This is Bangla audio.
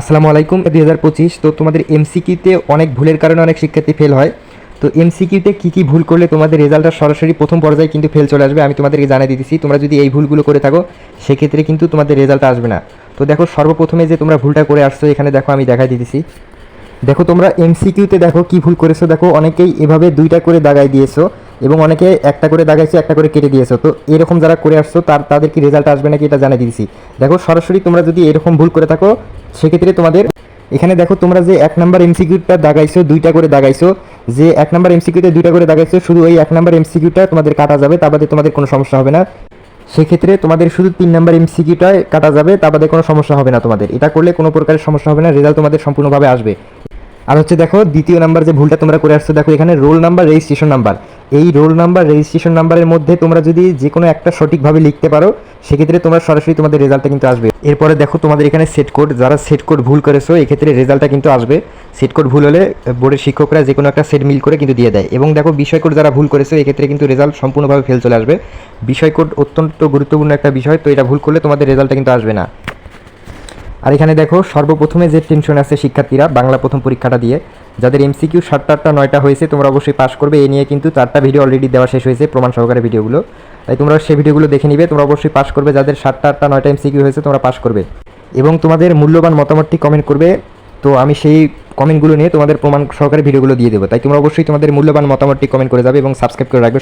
আসসালামু আলাইকুম। দুই হাজার পঁচিশ, তো তোমাদের এমসিকিউতে অনেক ভুলের কারণে অনেক শিক্ষার্থী ফেল হয়। তো এমসিকিউতে কী কী ভুল করলে তোমাদের রেজাল্টটা সরাসরি প্রথম পর্যায়ে কিন্তু ফেল চলে আসবে, আমি তোমাদেরকে জানিয়ে দিতেছি। তোমরা যদি এই ভুলগুলো করে থাকো, সেক্ষেত্রে কিন্তু তোমাদের রেজাল্ট আসবে না। তো দেখো, সর্বপ্রথমে যে তোমরা ভুলটা করে আসছো, এখানে দেখো, আমি দেখাই দিতেছি। দেখো, তোমরা এমসিকিউতে দেখো কি ভুল করেছ। দেখো, অনেকেই এভাবে দুইটা করে দাগাই দিয়েছ এবং অনেকে একটা করে দাগাইছো, একটা করে কেটে দিয়েছ। তো এরকম যারা করে আসছো, তার, তাদের কি রেজাল্ট আসবে নাকি এটা জানিয়ে দিয়েছি দেখো, সরাসরি তোমরা যদি এরকম ভুল করে থাকো সেক্ষেত্রে তোমাদের, এখানে দেখো তোমরা যে এক নাম্বার এমসিকিউটা দাগাইছো, দুইটা করে দাগাইছো, যে এক নাম্বার এমসিকিউতে দুইটা করে দাগাইছো, শুধু ওই এক নাম্বার এমসিকিউটা তোমাদের কাটা যাবে, তা বাদে তোমাদের কোনো সমস্যা হবে না। সেক্ষেত্রে তোমাদের শুধু তিন নাম্বার এমসিকিউটাই কাটা যাবে, তা বাদে কোনো সমস্যা হবে না তোমাদের। এটা করলে কোনো প্রকারের সমস্যা হবে না, রেজাল্ট তোমাদের সম্পূর্ণভাবে আসবে। আর হচ্ছে দেখো, দ্বিতীয় নাম্বার যে ভুলটা তোমরা করে আসছো, দেখো এখানে রোল নাম্বার, রেজিস্ট্রেশন নাম্বার। এই রোল নাম্বার রেজিস্ট্রেশন নাম্বারের মধ্যে তোমরা যদি যে কোনো একটা সঠিকভাবে লিখতে পারো, সেক্ষেত্রে তোমরা সরাসরি তোমাদের রেজাল্টটা কিন্তু আসবে। এরপরে দেখো তোমাদের এখানে সেট কোড যারা সেট কোড ভুল করেছ, এক্ষেত্রে রেজাল্টটা কিন্তু আসবে। সেট কোড ভুল হলে বোর্ডের শিক্ষকরা যে কোনো একটা সেট মিল করে কিন্তু দিয়ে দেয়। এবং দেখো বিষয় কোড যারা ভুল করেছ, এক্ষেত্রে কিন্তু রেজাল্ট সম্পূর্ণভাবে ফেল চলে আসবে। বিষয় কোড অত্যন্ত গুরুত্বপূর্ণ একটা বিষয়, তো এটা ভুল করলে তোমাদের রেজাল্টটা কিন্তু আসবে না। আর এখানে দেখো, সর্বপ্রথমে যে টেনশন আছে শিক্ষার্থীরা, বাংলা প্রথম পরীক্ষাটা দিয়ে, যাদের এমসিকিউ সাতটা আটটা, নয়টা হয়েছে, তোমরা অবশ্যই পাস করবে। এ নিয়ে কিন্তু চারটা ভিডিও অলরেডি দেওয়া শেষ হয়েছে, প্রমাণ সহকারে ভিডিওগুলো তাই তোমরা সেই ভিডিওগুলো দেখে নিবে, তোমরা অবশ্যই পাস করবে। যাদের সাতটা আটটা, নয়টা এমসিকিউ হয়েছে, তোমরা পাস করবে। এবং তোমাদের মূল্যবান মতামতটি কমেন্ট করবে। তো আমি সেই কমেন্টগুলো নিয়ে তোমাদের প্রমাণ সহকারে ভিডিওগুলো দিয়ে দেবো। তাই তোমরা অবশ্যই তোমাদের মূল্যবান মতামতটি কমেন্ট করে যাবে এবং সাবস্ক্রাইব করে রাখবে